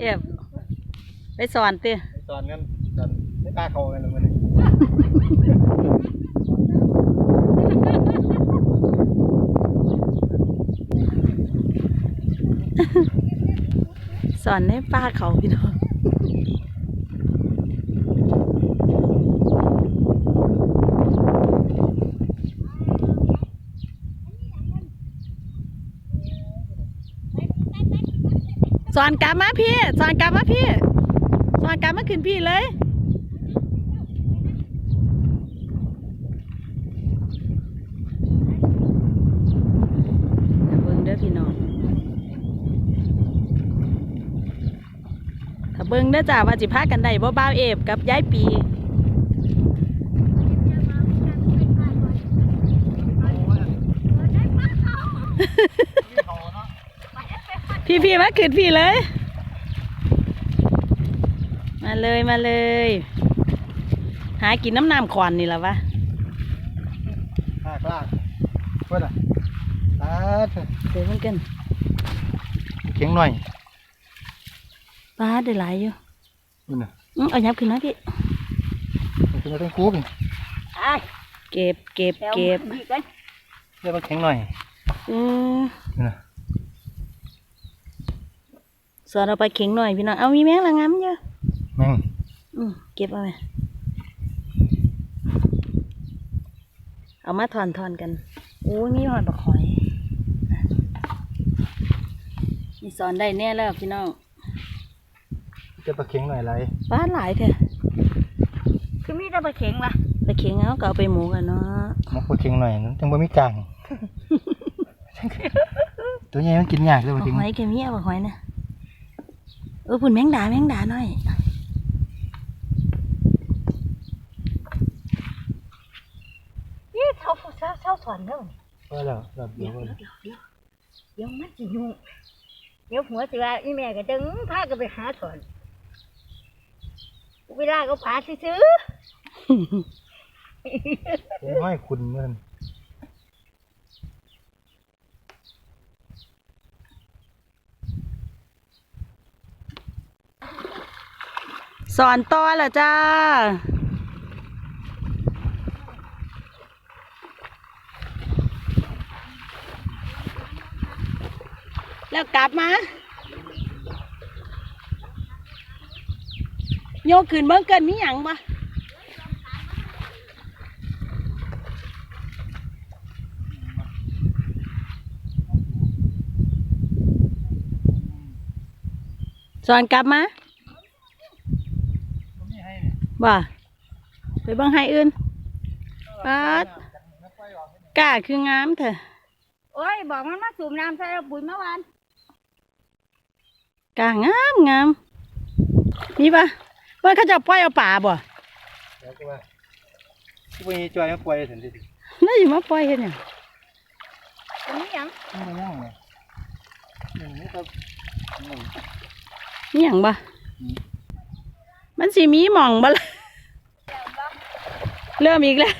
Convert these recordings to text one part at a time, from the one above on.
เอฟไปสอนติตอนนั้นตอนไม่กล้าเข้ากันเลยมันนี่สอนในป้าเขาพี่น้อง สอนกลับมาพี่ สอนกลับมาพี่ สอนกลับมาขึ้นพี่เลยเบิ้งเด้อพี่น้องถ้าเบิ้งเด้อจ้าว่าจิพากันได้บ่บ่าวเอฟกับยายปี พี่พี่มาขึ้นพี่เลย มาเลยมาเลย หากินน้ำน้ำขวานนี่แหละวะลากลากเพื่อนอะตาเถอะเดี๋ยวมันกันเข็งหน่อยปลาได้หลายอยู่นี่น่ะอื้อเอายับขึ้นมาพี่มันเป็นต้องกูเป็นเก็บเก็บเก็บเรียกว่าแข็งหน่อยอือนี่น่ะ สอนเอาไปเข็งหน่อยพี่น้อง เอามีแมงละงำเยอะแม่งอืมเก็บเอาไปเอามาถอนถอนกันโอ้ยมีหอดบักหอยนี่สอนได้แน่แล้วพี่น้องจะปลาเข็งหน่อยไรปลาหลายเถอะคือมีแต่ปลาเข็งล่ะไปเข็งเอาก็เอาไปหมูกันเนาะมันปลาเข็งหน่อยนั้นจังบ่มีกลางตัวใหญ่มันกินยากเลยปบัลากเข็งหอยแกมีเอาบักหอยนะ เออพุ่นแมงดาแมงดาหน่อยนี่เท่าเท่าเท่าถอนแล้วนี่ว่าแล้วแบบเดีเดี๋ยยววว่าเดี๋ยวเดี๋ยวเดี๋ยวมันสิยุ่งเดี๋ยวหัวสิว่าอีแม่ก็ดึงพาก็ไปหาถอนเวลาก็พาซื้อเป็นห้อยคุณเหมือน สอนต่อละจ้า แล้วกลับมาโยกขึ้นเบิ่งเกินมีหยังบ่สอนกลับมา บ่ไปเบิ่งให้อื่นปัดกล้าคืองามเถอะๆโอ้ยบอกมันมาสูบน้ำใส่เอาปุ๋ยเมื่อวานกล้างามงามมีปะเมื่อเขาจะปล่อยเอาป่าบ่แล้วก็ว่าที่ไปจอยมันปล่อยถึงที่น่าอยู่มาปล่อยเห็นหยังตรงนี้ยังมันไม่ย่างเลยอย่างนี้ครับนี่มีหยังบ่ มันสิมีหม่องบ่ล่ะเริ่มอีกแล้ว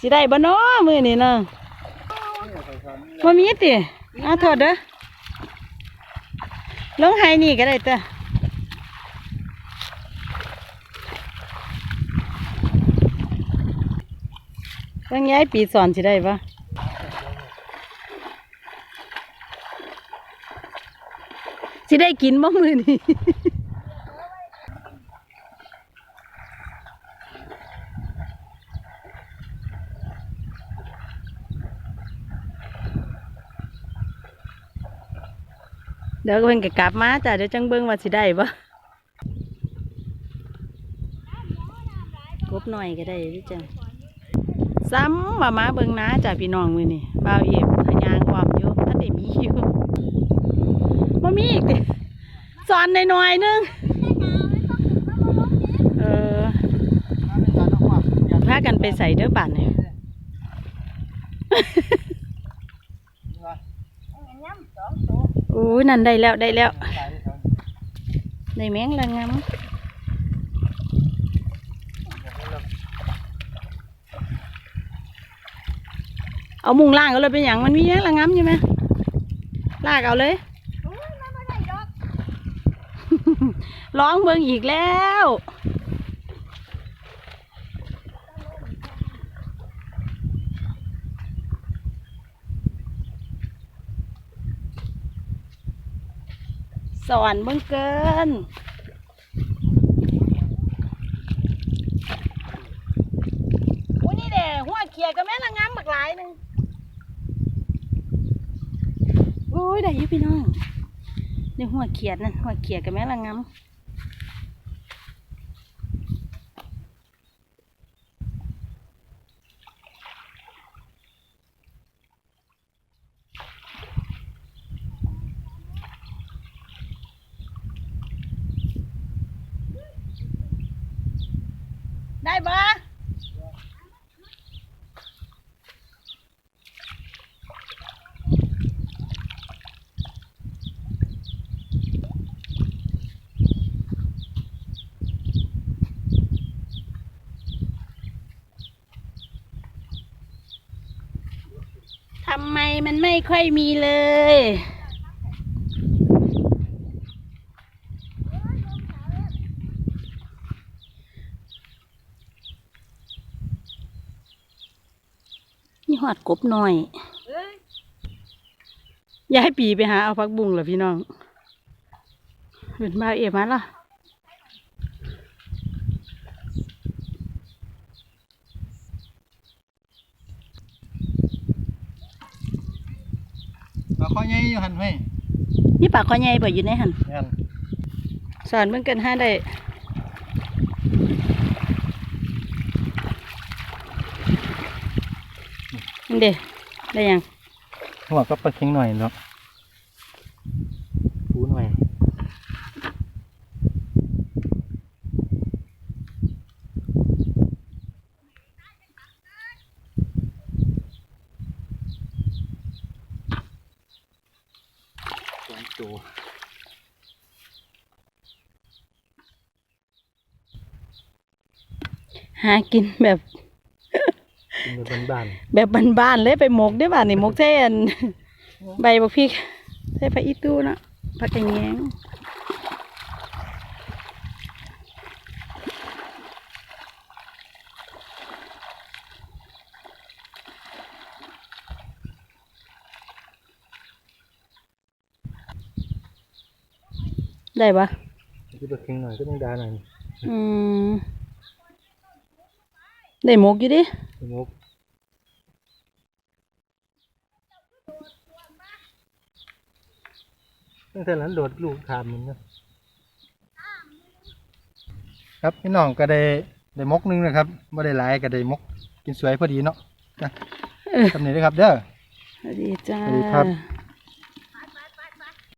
สิได้บ่นาะมือนี้เนาะบ่มีติเอาโทษเด้อลงไห้นี่ก็ได้เต้อเรื่องย้ายปีสอนสิได้ปะ สิได้กินบ่มือนี่เดี๋ยวเพิ่นก็กลับมาจ้ะเดี๋ยวจังเบิ่งว่าสิได้บ่กบหน่อยก็ได้ด้อจ้ะซ้ำว่ามาเบิ่งนาจ้ะพี่น้องมือนี้บ่าวเอกพยางความอยู่ท่านได้มีอยู่ บ่มีอีกติสอนหน่อยๆนึงเออพากันไปใส่เด้อบ้านนี่ยโอ้ยนั่นได้แล้วได้แล้วได้แมงละงามเอามุงล่างเอาเลยเป็นอย่างมันมีแมงละงามอยู่ไหมลากเอาเลย ร้องเบิงอีกแล้วสอนเบิ่งเกิน โอ้นี่เด้หัวเขียกับแม่ละงามบักหลายหนึงโอ้ย ได้อยุพี่น้อง นี่หัวเขียดนั่นหัวเขียดกับแม่ละงามได้ปะ ทำไมมันไม่ค่อยมีเลย นี่หอดกบหน่อยเอ้ยอย่าให้ปีไปหาเอาพักบุ้งเหรอพี่น้องเป็นมาเอ๋มาล่ะ ปลาข้อใหญ่อยู่หันไหมนี่ปากคอใหญ่บ่อยู่ในหันแม่นสอนเบิ่งกันห้าได้นี่เด้ได้ยังหัวก็ปลาเค็งหน่อยเนาะปูหน่อย องตัวหากินแบบ กินแบบบ้านแบบบ้านๆเลยไปหมกได้บ้านนี่หมกแทนใบบักพริกใส่ผักอีตู้เนาะผักกระแยง ได้ปะๆที่ปลาเค็งหน่อยก็ต้องดาหน่อยอืมได้หมกอยู่ดิสมกตั้งแต่นั้นโดดลูกขามมันนะครับพี่น้องก็ได้ได้มกหนึงนะครับไม่ได้หลายก็ได้มก กินสวยพอดีเนาะนะเออทำนี้นะครับ เด้อสวัสดีจ้าสวัสดีครับ